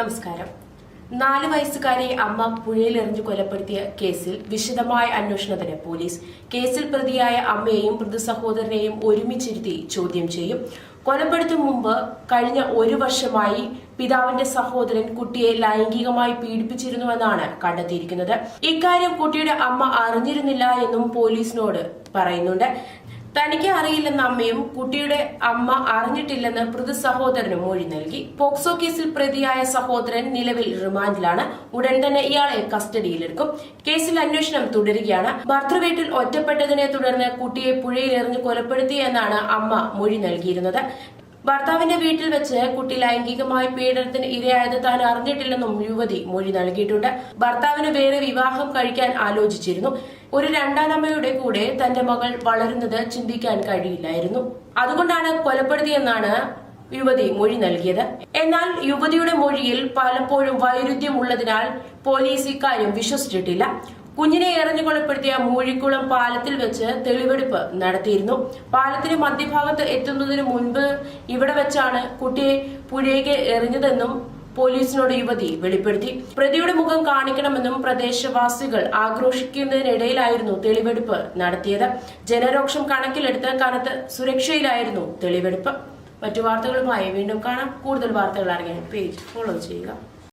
നമസ്കാരം. നാല് വയസ്സുകാരെ അമ്മ പുഴയിലെറിഞ്ഞു കൊലപ്പെടുത്തിയ കേസിൽ വിശദമായ അന്വേഷണത്തിന് പോലീസ് കേസിൽ പ്രതിയായ അമ്മയെയും പ്രതി സഹോദരനെയും ഒരുമിച്ചിരുത്തി ചോദ്യം ചെയ്യും. കൊലപ്പെടുത്തും മുമ്പ് കഴിഞ്ഞ ഒരു വർഷമായി പിതാവിന്റെ സഹോദരൻ കുട്ടിയെ ലൈംഗികമായി പീഡിപ്പിച്ചിരുന്നുവെന്നാണ് കണ്ടെത്തിയിരിക്കുന്നത്. ഇക്കാര്യം കുട്ടിയുടെ അമ്മ അറിഞ്ഞിരുന്നില്ല എന്നും പോലീസിനോട് പറയുന്നുണ്ട്. തനിക്ക് അറിയില്ലെന്ന അമ്മയും കുട്ടിയുടെ അമ്മ അറിഞ്ഞിട്ടില്ലെന്ന് പ്രതി സഹോദരനും മൊഴി നൽകി. പോക്സോ കേസിൽ പ്രതിയായ സഹോദരൻ നിലവിൽ റിമാൻഡിലാണ്. ഉടൻ തന്നെ ഇയാളെ കസ്റ്റഡിയിലെടുക്കും. കേസിൽ അന്വേഷണം തുടരുകയാണ്. ഭർത്തൃവീട്ടിൽ ഒറ്റപ്പെട്ടതിനെ തുടർന്ന് കുട്ടിയെ പുഴയിലെറിഞ്ഞ് കൊലപ്പെടുത്തി കൊലപ്പെടുത്തിയെന്നാണ് അമ്മ മൊഴി നൽകിയിരുന്നത്. ഭർത്താവിന്റെ വീട്ടിൽ വെച്ച് കുട്ടി ലൈംഗികമായ പീഡനത്തിന് ഇരയായത് താൻ അറിഞ്ഞിട്ടില്ലെന്നും യുവതി മൊഴി നൽകിയിട്ടുണ്ട്. ഭർത്താവിന് വേറെ വിവാഹം കഴിക്കാൻ ആലോചിച്ചിരുന്നു. ഒരു രണ്ടാനമ്മയുടെ കൂടെ തന്റെ മകൾ വളരുന്നത് ചിന്തിക്കാൻ കഴിയില്ലായിരുന്നു. അതുകൊണ്ടാണ് കൊലപ്പെടുത്തിയെന്നാണ് യുവതി മൊഴി നൽകിയത്. എന്നാൽ യുവതിയുടെ മൊഴിയിൽ പലപ്പോഴും വൈരുദ്ധ്യം ഉള്ളതിനാൽ പോലീസ് ഇക്കാര്യം വിശ്വസിച്ചിട്ടില്ല. കുഞ്ഞിനെ എറിഞ്ഞു കൊലപ്പെടുത്തിയ മൂഴിക്കുളം പാലത്തിൽ വെച്ച് തെളിവെടുപ്പ് നടത്തിയിരുന്നു. പാലത്തിന് മധ്യഭാഗത്ത് എത്തുന്നതിന് മുൻപ് ഇവിടെ വെച്ചാണ് കുട്ടിയെ പുഴയ്ക്ക് എറിഞ്ഞതെന്നും പോലീസിനോട് യുവതി വെളിപ്പെടുത്തി. പ്രതിയുടെ മുഖം കാണിക്കണമെന്നും പ്രദേശവാസികൾ ആക്രോശിക്കുന്നതിനിടയിലായിരുന്നു തെളിവെടുപ്പ് നടത്തിയത്. ജനരോക്ഷം കണക്കിലെടുത്ത് കനത്ത് സുരക്ഷയിലായിരുന്നു തെളിവെടുപ്പ്. മറ്റു വാർത്തകളുമായി വീണ്ടും കാണാം. കൂടുതൽ വാർത്തകൾ അറിയാൻ പേജ് ഫോളോ ചെയ്യുക.